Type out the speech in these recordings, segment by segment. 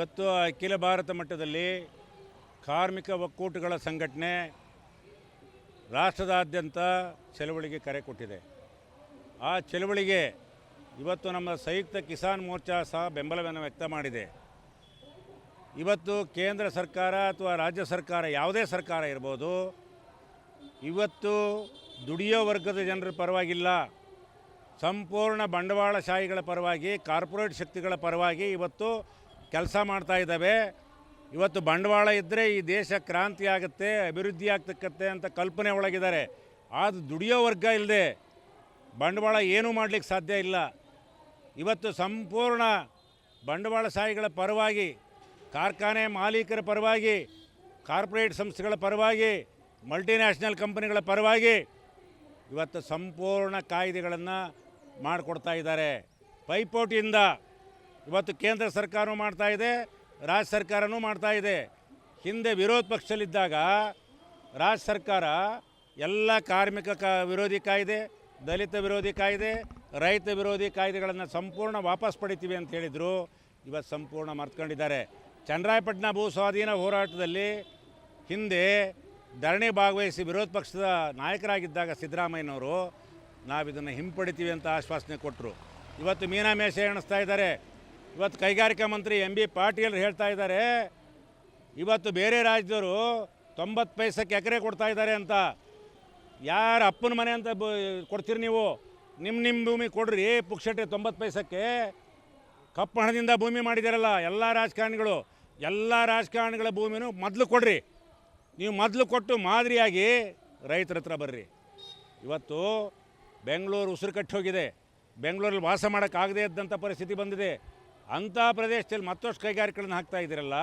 ಇವತ್ತು ಅಖಿಲ ಭಾರತ ಮಟ್ಟದಲ್ಲಿ ಕಾರ್ಮಿಕ ಒಕ್ಕೂಟಗಳ ಸಂಘಟನೆ ರಾಷ್ಟ್ರದಾದ್ಯಂತ ಚಳವಳಿಗೆ ಕರೆ ಕೊಟ್ಟಿದೆ. ಆ ಚಳವಳಿಗೆ ಇವತ್ತು ನಮ್ಮ ಸಂಯುಕ್ತ ಕಿಸಾನ್ ಮೋರ್ಚಾ ಸಹ ಬೆಂಬಲವನ್ನು ವ್ಯಕ್ತ ಮಾಡಿದೆ. ಇವತ್ತು ಕೇಂದ್ರ ಸರ್ಕಾರ ಅಥವಾ ರಾಜ್ಯ ಸರ್ಕಾರ ಯಾವುದೇ ಸರ್ಕಾರ ಇರ್ಬೋದು, ಇವತ್ತು ದುಡಿಯೋ ವರ್ಗದ ಜನರ ಪರವಾಗಿಲ್ಲ. ಸಂಪೂರ್ಣ ಬಂಡವಾಳಶಾಹಿಗಳ ಪರವಾಗಿ, ಕಾರ್ಪೊರೇಟ್ ಶಕ್ತಿಗಳ ಪರವಾಗಿ ಇವತ್ತು ಕೆಲಸ ಮಾಡ್ತಾ ಇದ್ದಾವೆ. ಇವತ್ತು ಬಂಡವಾಳ ಇದ್ದರೆ ಈ ದೇಶ ಕ್ರಾಂತಿ ಆಗುತ್ತೆ, ಅಭಿವೃದ್ಧಿ ಆಗ್ತಕ್ಕತ್ತೆ ಅಂತ ಕಲ್ಪನೆ ಒಳಗಿದ್ದಾರೆ. ಆದ ದುಡಿಯೋ ವರ್ಗ ಇಲ್ಲದೆ ಬಂಡವಾಳ ಏನೂ ಮಾಡಲಿಕ್ಕೆ ಸಾಧ್ಯ ಇಲ್ಲ. ಇವತ್ತು ಸಂಪೂರ್ಣ ಬಂಡವಾಳ ಬಂಡವಾಳಶಾಹಿಗಳ ಪರವಾಗಿ, ಕಾರ್ಖಾನೆ ಮಾಲೀಕರ ಪರವಾಗಿ, ಕಾರ್ಪೊರೇಟ್ ಸಂಸ್ಥೆಗಳ ಪರವಾಗಿ, ಮಲ್ಟಿನ್ಯಾಷನಲ್ ಕಂಪನಿಗಳ ಪರವಾಗಿ ಇವತ್ತು ಸಂಪೂರ್ಣ ಕಾಯ್ದೆಗಳನ್ನು ಮಾಡಿಕೊಡ್ತಾ ಇದ್ದಾರೆ. ಪೈಪೋಟಿಯಿಂದ ಇವತ್ತು ಕೇಂದ್ರ ಸರ್ಕಾರವೂ ಮಾಡ್ತಾ ಇದೆ, ರಾಜ್ಯ ಸರ್ಕಾರನೂ ಮಾಡ್ತಾ ಇದೆ. ಹಿಂದೆ ವಿರೋಧ ಪಕ್ಷದಲ್ಲಿದ್ದಾಗ ರಾಜ್ಯ ಸರ್ಕಾರ ಎಲ್ಲ ಕಾರ್ಮಿಕ ಕ ವಿರೋಧಿ ಕಾಯ್ದೆ, ದಲಿತ ವಿರೋಧಿ ಕಾಯ್ದೆ, ರೈತ ವಿರೋಧಿ ಕಾಯ್ದೆಗಳನ್ನು ಸಂಪೂರ್ಣ ವಾಪಸ್ ಪಡಿತೀವಿ ಅಂತ ಹೇಳಿದರು. ಇವತ್ತು ಸಂಪೂರ್ಣ ಮರ್ತ್ಕೊಂಡಿದ್ದಾರೆ. ಚಂದ್ರಾಯಪಟ್ಟಣ ಭೂ ಸ್ವಾಧೀನ ಹೋರಾಟದಲ್ಲಿ ಹಿಂದೆ ಧರಣಿ ಭಾಗವಹಿಸಿ ವಿರೋಧ ಪಕ್ಷದ ನಾಯಕರಾಗಿದ್ದಾಗ ಸಿದ್ದರಾಮಯ್ಯನವರು ನಾವಿದನ್ನು ಹಿಂಪಡಿತೀವಿ ಅಂತ ಆಶ್ವಾಸನೆ ಕೊಟ್ಟರು. ಇವತ್ತು ಮೀನಾ ಮೇಷೆ ಎಣಿಸ್ತಾ ಇದ್ದಾರೆ. ಇವತ್ತು ಕೈಗಾರಿಕಾ ಮಂತ್ರಿ ಎಂ ಬಿ ಪಾಟೀಲ್ ಹೇಳ್ತಾ ಇದ್ದಾರೆ, ಇವತ್ತು ಬೇರೆ ರಾಜ್ಯದವರು ತೊಂಬತ್ತು ಪೈಸಕ್ಕೆ ಎಕರೆ ಕೊಡ್ತಾ ಇದ್ದಾರೆ ಅಂತ. ಯಾರ ಅಪ್ಪನ ಮನೆ ಅಂತ ಬ, ಕೊಡ್ತೀರಿ ನೀವು? ನಿಮ್ಮ ನಿಮ್ಮ ಭೂಮಿ ಕೊಡ್ರಿ ಪುಕ್ಷಟೆ ತೊಂಬತ್ತು ಪೈಸಕ್ಕೆ ಕಪ್ಪು ಹಣದಿಂದ ಭೂಮಿ ಮಾಡಿದಾರಲ್ಲ, ಎಲ್ಲ ರಾಜಕಾರಣಿಗಳು, ಎಲ್ಲ ರಾಜಕಾರಣಿಗಳ ಭೂಮಿನೂ ಮೊದಲು ಕೊಡ್ರಿ. ನೀವು ಮೊದಲು ಕೊಟ್ಟು ಮಾದರಿಯಾಗಿ ರೈತರ ಹತ್ರ ಬರ್ರಿ. ಇವತ್ತು ಬೆಂಗಳೂರು ಉಸಿರು ಕಟ್ಟಿ ಹೋಗಿದೆ. ಬೆಂಗಳೂರಲ್ಲಿ ವಾಸ ಮಾಡೋಕ್ಕಾಗದೇ ಇದ್ದಂಥ ಪರಿಸ್ಥಿತಿ ಬಂದಿದೆ. ಅಂಥ ಪ್ರದೇಶದಲ್ಲಿ ಮತ್ತಷ್ಟು ಕೈಗಾರಿಕೆಗಳನ್ನ ಹಾಕ್ತಾ ಇದ್ದೀರಲ್ಲ,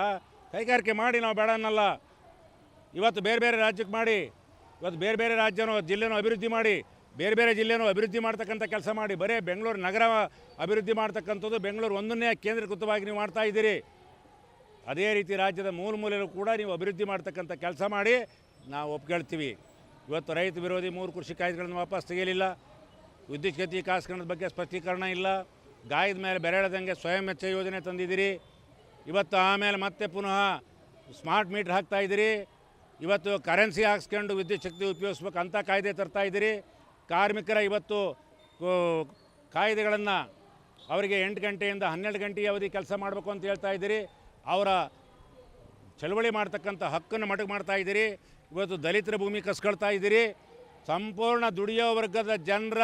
ಕೈಗಾರಿಕೆ ಮಾಡಿ ನಾವು ಬೇಡ ಅನ್ನಲ್ಲ ಇವತ್ತು ಬೇರೆ ಬೇರೆ ರಾಜ್ಯಕ್ಕೆ ಮಾಡಿ, ಇವತ್ತು ಬೇರೆ ಬೇರೆ ರಾಜ್ಯನೋ ಜಿಲ್ಲೆನೋ ಅಭಿವೃದ್ಧಿ ಮಾಡಿ, ಬೇರೆ ಬೇರೆ ಜಿಲ್ಲೆನೋ ಅಭಿವೃದ್ಧಿ ಮಾಡ್ತಕ್ಕಂಥ ಕೆಲಸ ಮಾಡಿ, ಬರೀ ಬೆಂಗಳೂರು ನಗರ ಅಭಿವೃದ್ಧಿ ಮಾಡ್ತಕ್ಕಂಥದ್ದು ಬೆಂಗಳೂರು ಒಂದನ್ನೇ ಕೇಂದ್ರೀಕೃತವಾಗಿ ನೀವು ಮಾಡ್ತಾ ಇದ್ದೀರಿ. ಅದೇ ರೀತಿ ರಾಜ್ಯದ ಮೂಲ ಮೂಲೆಯಲ್ಲೂ ಕೂಡ ನೀವು ಅಭಿವೃದ್ಧಿ ಮಾಡ್ತಕ್ಕಂಥ ಕೆಲಸ ಮಾಡಿ, ನಾವು ಒಪ್ಕೊಳ್ತೀವಿ. ಇವತ್ತು ರೈತ ವಿರೋಧಿ ಮೂರು ಕೃಷಿ ಕಾಯ್ದೆಗಳನ್ನು ವಾಪಸ್ ತೆಗೆಯಲಿಲ್ಲ. ವಿದ್ಯುತ್ ಗತಿ ಕಾಸ್ಕರಣದ ಬಗ್ಗೆ ಸ್ಪಷ್ಟೀಕರಣ ಇಲ್ಲ. ಗಾಯದ ಮೇಲೆ ಬೆರೆಳದಂಗೆ ಸ್ವಯಂ ವೆಚ್ಚ ಯೋಜನೆ ತಂದಿದ್ದೀರಿ. ಇವತ್ತು ಆಮೇಲೆ ಮತ್ತೆ ಪುನಃ ಸ್ಮಾರ್ಟ್ ಮೀಟ್ರ್ ಹಾಕ್ತಾ ಇದ್ದೀರಿ. ಇವತ್ತು ಕರೆನ್ಸಿ ಹಾಕ್ಸ್ಕೊಂಡು ವಿದ್ಯುತ್ ಶಕ್ತಿ ಉಪಯೋಗಿಸ್ಬೇಕು ಅಂತ ಕಾಯ್ದೆ ತರ್ತಾ ಇದ್ದೀರಿ. ಕಾರ್ಮಿಕರ ಇವತ್ತು ಕಾಯ್ದೆಗಳನ್ನು ಅವರಿಗೆ ಎಂಟು ಗಂಟೆಯಿಂದ ಹನ್ನೆರಡು ಗಂಟೆಯ ಅವಧಿ ಕೆಲಸ ಮಾಡಬೇಕು ಅಂತ ಹೇಳ್ತಾ ಇದ್ದೀರಿ. ಅವರ ಚಳವಳಿ ಮಾಡ್ತಕ್ಕಂಥ ಹಕ್ಕನ್ನು ಮಟಕ್ ಮಾಡ್ತಾ ಇದ್ದೀರಿ. ಇವತ್ತು ದಲಿತರ ಭೂಮಿ ಕಸ್ಕೊಳ್ತಾ ಇದ್ದೀರಿ. ಸಂಪೂರ್ಣ ದುಡಿಯೋ ವರ್ಗದ ಜನರ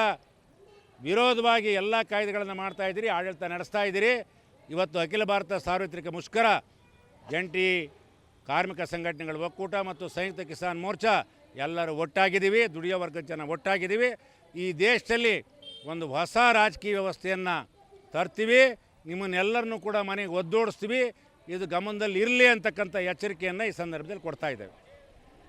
ವಿರೋಧವಾಗಿ ಎಲ್ಲ ಕಾಯ್ದೆಗಳನ್ನು ಮಾಡ್ತಾ ಇದ್ದೀರಿ, ಆಡಳಿತ ನಡೆಸ್ತಾ ಇದ್ದೀರಿ. ಇವತ್ತು ಅಖಿಲ ಭಾರತ ಸಾರ್ವತ್ರಿಕ ಮುಷ್ಕರ, ಜಂಟಿ ಕಾರ್ಮಿಕ ಸಂಘಟನೆಗಳ ಒಕ್ಕೂಟ ಮತ್ತು ಸಂಯುಕ್ತ ಕಿಸಾನ್ ಮೋರ್ಚಾ ಎಲ್ಲರೂ ಒಟ್ಟಾಗಿದ್ದೀವಿ, ದುಡಿಯೋ ವರ್ಗದ ಜನ ಒಟ್ಟಾಗಿದ್ದೀವಿ. ಈ ದೇಶದಲ್ಲಿ ಒಂದು ಹೊಸ ರಾಜಕೀಯ ವ್ಯವಸ್ಥೆಯನ್ನು ತರ್ತೀವಿ, ನಿಮ್ಮನ್ನೆಲ್ಲರನ್ನೂ ಕೂಡ ಮನೆಗೆ ಒದ್ದೋಡಿಸ್ತೀವಿ. ಇದು ಗಮನದಲ್ಲಿ ಇರಲಿ ಅಂತಕ್ಕಂಥ ಎಚ್ಚರಿಕೆಯನ್ನು ಈ ಸಂದರ್ಭದಲ್ಲಿ ಕೊಡ್ತಾ ಇದ್ದೇವೆ.